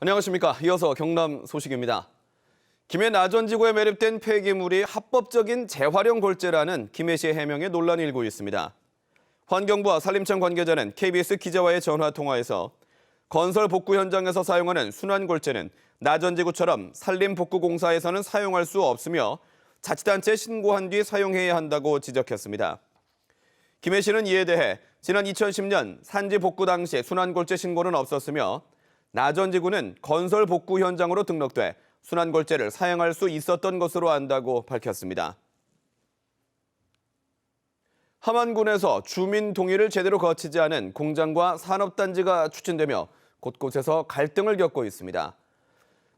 안녕하십니까. 이어서 경남 소식입니다. 김해 나전지구에 매립된 폐기물이 합법적인 재활용 골재라는 김해시의 해명에 논란이 일고 있습니다. 환경부와 산림청 관계자는 KBS 기자와의 전화 통화에서 건설 복구 현장에서 사용하는 순환 골재는 나전지구처럼 산림 복구 공사에서는 사용할 수 없으며 자치단체에 신고한 뒤 사용해야 한다고 지적했습니다. 김해 시는 이에 대해 지난 2010년 산지 복구 당시 순환 골재 신고는 없었으며 나전 지구는 건설 복구 현장으로 등록돼 순환골재를 사용할 수 있었던 것으로 안다고 밝혔습니다. 함안군에서 주민 동의를 제대로 거치지 않은 공장과 산업단지가 추진되며 곳곳에서 갈등을 겪고 있습니다.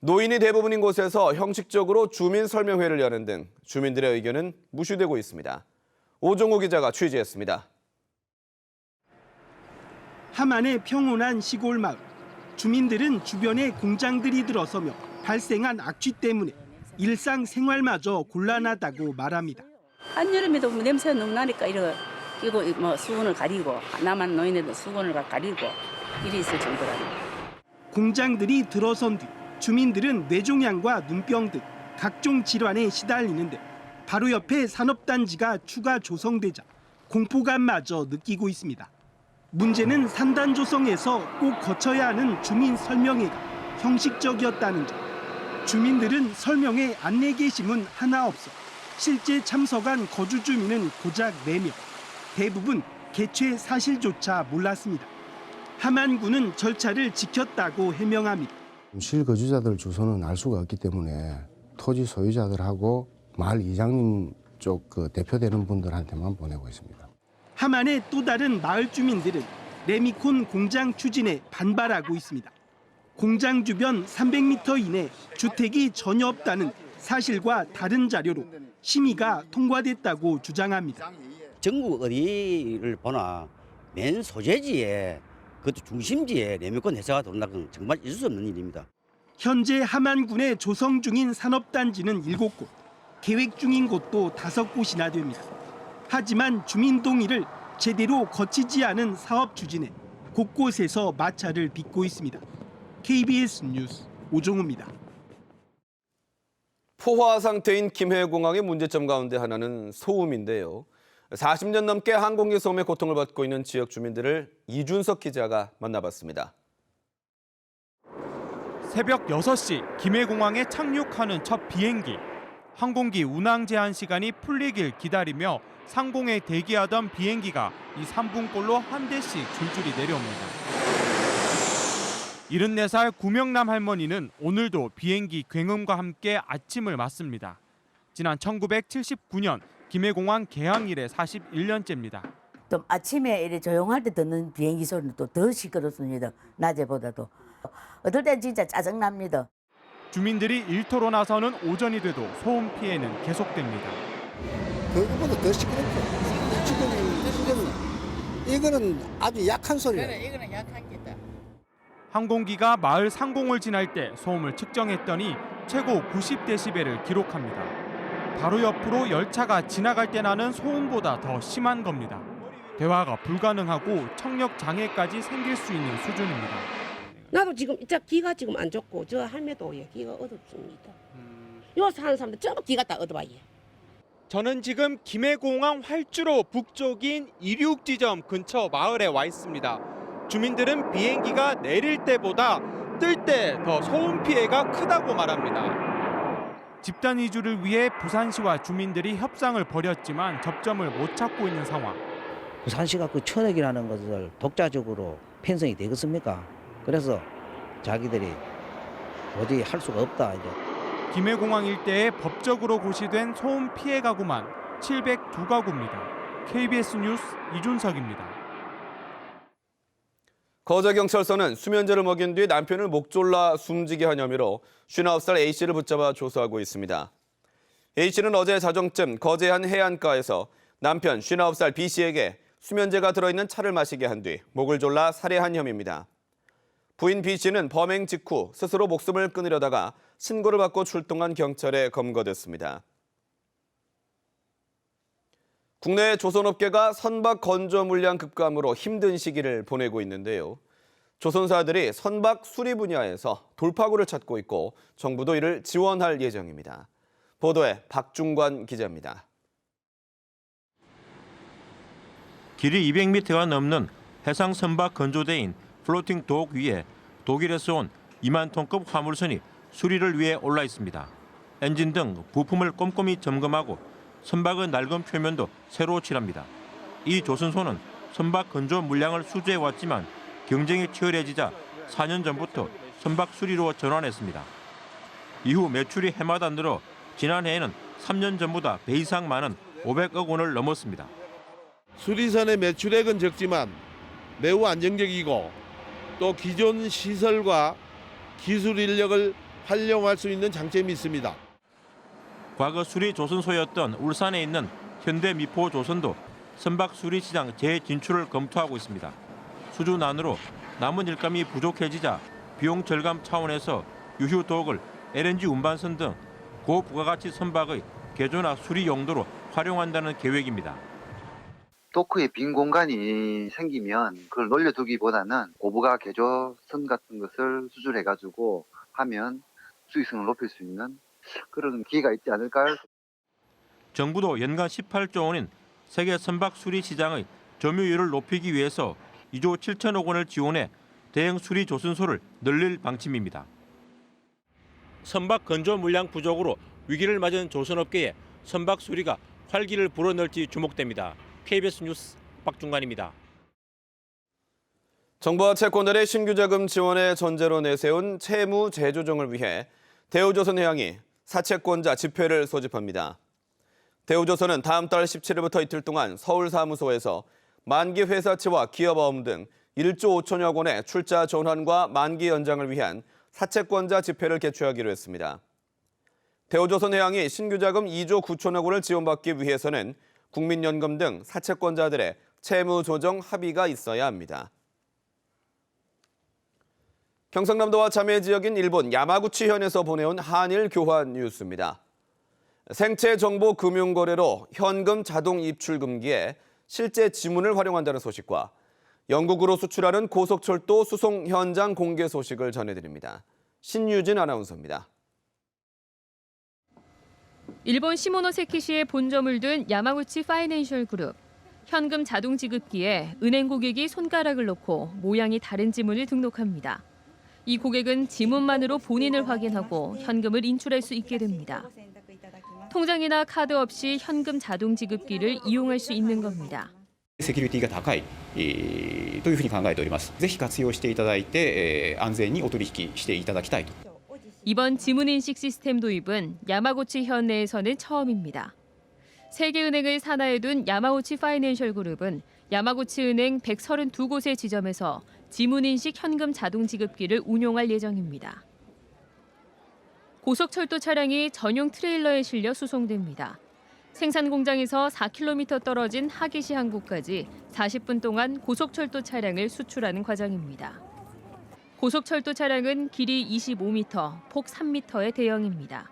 노인이 대부분인 곳에서 형식적으로 주민 설명회를 여는 등 주민들의 의견은 무시되고 있습니다. 오종호 기자가 취재했습니다. 함안의 평온한 시골 마을. 주민들은 주변에 공장들이 들어서며 발생한 악취 때문에 일상 생활마저 곤란하다고 말합니다. 한여름에도 뭐 냄새가 너무 나니까 이거 이거 뭐 수건을 가리고 나만 노인네도 수건을 가- 가리고 일이 있을 정도라니. 공장들이 들어선 뒤 주민들은 뇌종양과 눈병 등 각종 질환에 시달리는데 바로 옆에 산업단지가 추가 조성되자 공포감마저 느끼고 있습니다. 문제는 산단 조성에서 꼭 거쳐야 하는 주민 설명회가 형식적이었다는 점. 주민들은 설명회 안내 게시문 하나 없어 실제 참석한 거주 주민은 고작 4명. 대부분 개최 사실조차 몰랐습니다. 함안군은 절차를 지켰다고 해명합니다. 실거주자들 주소는 알 수가 없기 때문에 토지 소유자들하고 마을 이장님 쪽 그 대표되는 분들한테만 보내고 있습니다. 함안의 또 다른 마을 주민들은 레미콘 공장 추진에 반발하고 있습니다. 공장 주변 300m 이내 주택이 전혀 없다는 사실과 다른 자료로 심의가 통과됐다고 주장합니다. 전국 어디를 보나 맨 소재지에 그것도 중심지에 레미콘 회사가 들어온다는 건 정말 있을 수 없는 일입니다. 현재 함안군에 조성 중인 산업단지는 7곳, 계획 중인 곳도 5곳이나 됩니다. 하지만 주민 동의를 제대로 거치지 않은 사업 추진에 곳곳에서 마찰을 빚고 있습니다. KBS 뉴스 오종우입니다. 포화 상태인 김해공항의 문제점 가운데 하나는 소음인데요. 40년 넘게 항공기 소음의 고통을 받고 있는 지역 주민들을 이준석 기자가 만나봤습니다. 새벽 6시 김해공항에 착륙하는 첫 비행기. 항공기 운항 제한 시간이 풀리길 기다리며 상공에 대기하던 비행기가 이 3분꼴로 한 대씩 줄줄이 내려옵니다. 74살 구명남 할머니는 오늘도 비행기 굉음과 함께 아침을 맞습니다. 지난 1979년 김해공항 개항 이래 41년째입니다. 또 아침에 이래 조용할 때 듣는 비행기 소리는 또 더 시끄럽습니다. 낮에보다도. 어떨 땐 진짜 짜증납니다. 주민들이 일터로 나서는 오전이 돼도 소음 피해는 계속됩니다. 그거보다 더 시끄럽죠. 지금, 지금 이거는 아주 약한 소리예요. 항공기가 마을 상공을 지날 때 소음을 측정했더니 최고 90데시벨을 기록합니다. 바로 옆으로 열차가 지나갈 때 나는 소음보다 더 심한 겁니다. 대화가 불가능하고 청력 장애까지 생길 수 있는 수준입니다. 나도 지금 진짜 귀가 지금 안 좋고 저 할매도 예, 귀가 어둡습니다. 요 사는 사람들 전부 귀가 다 어두워요. 저는 지금 김해공항 활주로 북쪽인 이륙 지점 근처 마을에 와 있습니다. 주민들은 비행기가 내릴 때보다 뜰 때 더 소음 피해가 크다고 말합니다. 집단 이주를 위해 부산시와 주민들이 협상을 벌였지만 접점을 못 찾고 있는 상황. 부산시가 그 천억이라는 것을 독자적으로 편성이 되겠습니까? 그래서 자기들이 도저히 할 수가 없다 이제. 김해공항 일대에 법적으로 고시된 소음 피해 가구만 702가구입니다. KBS 뉴스 이준석입니다. 거제 경찰서는 수면제를 먹인 뒤 남편을 목 졸라 숨지게 한 혐의로 59살 A씨를 붙잡아 조사하고 있습니다. A씨는 어제 자정쯤 거제 한 해안가에서 남편 59살 B씨에게 수면제가 들어있는 차를 마시게 한 뒤 목을 졸라 살해한 혐의입니다. 부인 B씨는 범행 직후 스스로 목숨을 끊으려다가 신고를 받고 출동한 경찰에 검거됐습니다. 국내 조선업계가 선박 건조 물량 급감으로 힘든 시기를 보내고 있는데요. 조선사들이 선박 수리 분야에서 돌파구를 찾고 있고 정부도 이를 지원할 예정입니다. 보도에 박중관 기자입니다. 길이 200m가 넘는 해상 선박 건조대인 플로팅 독 위에 독일에서 온 2만 톤급 화물선이 수리를 위해 올라 있습니다. 엔진 등 부품을 꼼꼼히 점검하고 선박의 낡은 표면도 새로 칠합니다. 이 조선소는 선박 건조 물량을 수주해 왔지만 경쟁이 치열해지자 4년 전부터 선박 수리로 전환했습니다. 이후 매출이 해마다 늘어 지난해에는 3년 전보다 배 이상 많은 500억 원을 넘었습니다. 수리선의 매출액은 적지만 매우 안정적이고 또 기존 시설과 기술 인력을 활용할 수 있는 장점이 있습니다. 과거 수리 조선소였던 울산에 있는 현대 미포 조선도 선박 수리 시장 재진출을 검토하고 있습니다. 수주 난으로 남은 일감이 부족해지자 비용 절감 차원에서 유휴 도옥을 LNG 운반선 등 고부가가치 선박의 개조나 수리 용도로 활용한다는 계획입니다. 도크에 빈 공간이 생기면 그걸 놀려두기보다는 고부가 개조선 같은 것을 수출해가지고 하면 수익성을 높일 수 있는 그런 기회가 있지 않을까요? 정부도 연간 18조 원인 세계 선박 수리 시장의 점유율을 높이기 위해서 2조 7천억 원을 지원해 대형 수리 조선소를 늘릴 방침입니다. 선박 건조 물량 부족으로 위기를 맞은 조선업계에 선박 수리가 활기를 불어넣을지 주목됩니다. KBS 뉴스 박중관입니다. 정부와 채권들의 신규 자금 지원의 전제로 내세운 채무 재조정을 위해 대우조선해양이 사채권자 집회를 소집합니다. 대우조선은 다음 달 17일부터 이틀 동안 서울 사무소에서 만기 회사채와 기업어음 등 1조 5천여 원의 출자 전환과 만기 연장을 위한 사채권자 집회를 개최하기로 했습니다. 대우조선해양이 신규 자금 2조 9천억 원을 지원받기 위해서는 국민연금 등 사채권자들의 채무 조정 합의가 있어야 합니다. 경상남도와 자매 지역인 일본 야마구치현에서 보내온 한일 교환 뉴스입니다. 생체 정보 금융 거래로 현금 자동 입출 금기에 실제 지문을 활용한다는 소식과 영국으로 수출하는 고속철도 수송 현장 공개 소식을 전해드립니다. 신유진 아나운서입니다. 일본 시모노세키시에 본점을 둔 야마구치 파이낸셜 그룹. 현금 자동 지급기에 은행 고객이 손가락을 넣고 모양이 다른 지문을 등록합니다. 이 고객은 지문만으로 본인을 확인하고 현금을 인출할 수 있게 됩니다. 통장이나 카드 없이 현금 자동 지급기를 이용할 수 있는 겁니다. セキュリティが高い、えーというふうに考えております。ぜひ活用していただいて、えー安全にお取引していただきたいと。 이번 지문 인식 시스템 도입은 야마구치 현 내에서는 처음입니다. 세계은행을 산하에 둔 야마구치 파이낸셜 그룹은 야마구치 은행 132곳의 지점에서 지문 인식 현금 자동 지급기를 운용할 예정입니다. 고속철도 차량이 전용 트레일러에 실려 수송됩니다. 생산 공장에서 4km 떨어진 하기시 항구까지 40분 동안 고속철도 차량을 수출하는 과정입니다. 고속철도 차량은 길이 25m, 폭 3m의 대형입니다.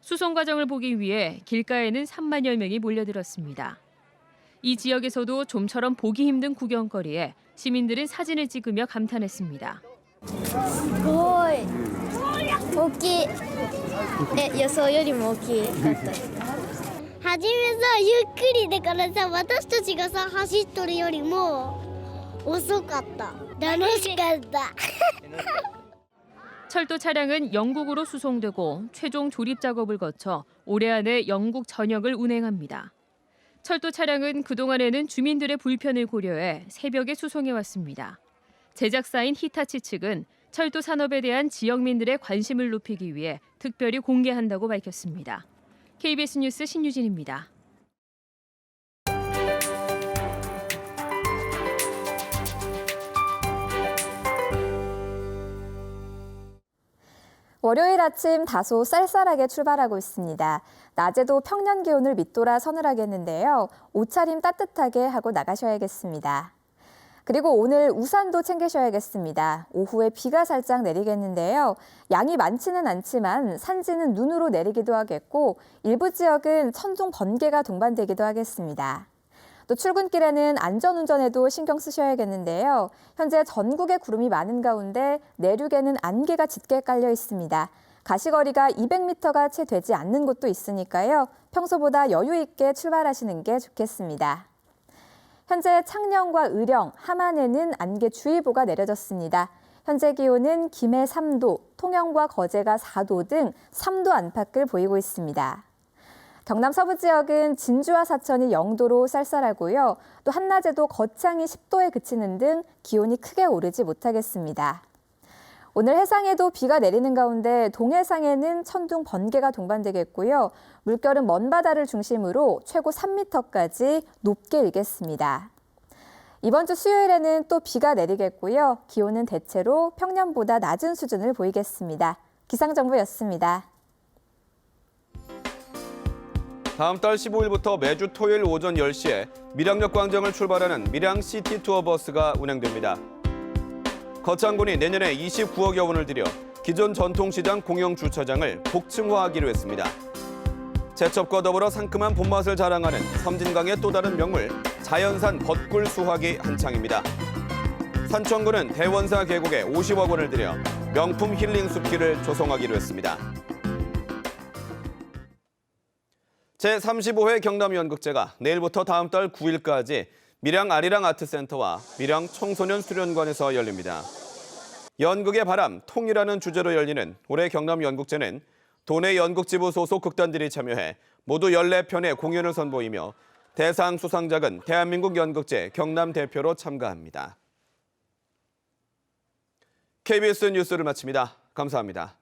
수송 과정을 보기 위해 길가에는 3만여 명이 몰려들었습니다. 이 지역에서도 좀처럼 보기 힘든 구경거리에 시민들은 사진을 찍으며 감탄했습니다. すごい大きいえ予想よりも大きかった初めさゆっくりだからさ私たちがさ走っとるよりも遅かった 너는 시간다. 철도 차량은 영국으로 수송되고 최종 조립 작업을 거쳐 올해 안에 영국 전역을 운행합니다. 철도 차량은 그동안에는 주민들의 불편을 고려해 새벽에 수송해 왔습니다. 제작사인 히타치 측은 철도 산업에 대한 지역민들의 관심을 높이기 위해 특별히 공개한다고 밝혔습니다. KBS 뉴스 신유진입니다. 월요일 아침 다소 쌀쌀하게 출발하고 있습니다. 낮에도 평년 기온을 밑돌아 서늘하겠는데요. 옷차림 따뜻하게 하고 나가셔야겠습니다. 그리고 오늘 우산도 챙기셔야겠습니다. 오후에 비가 살짝 내리겠는데요. 양이 많지는 않지만 산지는 눈으로 내리기도 하겠고 일부 지역은 천둥 번개가 동반되기도 하겠습니다. 또 출근길에는 안전운전에도 신경 쓰셔야겠는데요. 현재 전국에 구름이 많은 가운데 내륙에는 안개가 짙게 깔려 있습니다. 가시거리가 200m가 채 되지 않는 곳도 있으니까요. 평소보다 여유 있게 출발하시는 게 좋겠습니다. 현재 창녕과 의령, 함안에는 안개주의보가 내려졌습니다. 현재 기온은 김해 3도, 통영과 거제가 4도 등 3도 안팎을 보이고 있습니다. 경남 서부 지역은 진주와 사천이 0도로 쌀쌀하고요. 또 한낮에도 거창이 10도에 그치는 등 기온이 크게 오르지 못하겠습니다. 오늘 해상에도 비가 내리는 가운데 동해상에는 천둥 번개가 동반되겠고요. 물결은 먼 바다를 중심으로 최고 3m까지 높게 일겠습니다. 이번 주 수요일에는 또 비가 내리겠고요. 기온은 대체로 평년보다 낮은 수준을 보이겠습니다. 기상정보였습니다. 다음 달 15일부터 매주 토요일 오전 10시에 밀양역 광장을 출발하는 밀양 시티 투어 버스가 운행됩니다. 거창군이 내년에 29억여 원을 들여 기존 전통시장 공영 주차장을 복층화하기로 했습니다. 제첩과 더불어 상큼한 봄맛을 자랑하는 섬진강의 또 다른 명물 자연산 벚꿀 수확이 한창입니다. 산청군은 대원사 계곡에 50억 원을 들여 명품 힐링 숲길을 조성하기로 했습니다. 제35회 경남연극제가 내일부터 다음 달 9일까지 밀양 아리랑 아트센터와 밀양 청소년 수련관에서 열립니다. 연극의 바람, 통이라는 주제로 열리는 올해 경남연극제는 도내 연극지부 소속 극단들이 참여해 모두 14편의 공연을 선보이며 대상 수상작은 대한민국 연극제 경남 대표로 참가합니다. KBS 뉴스를 마칩니다. 감사합니다.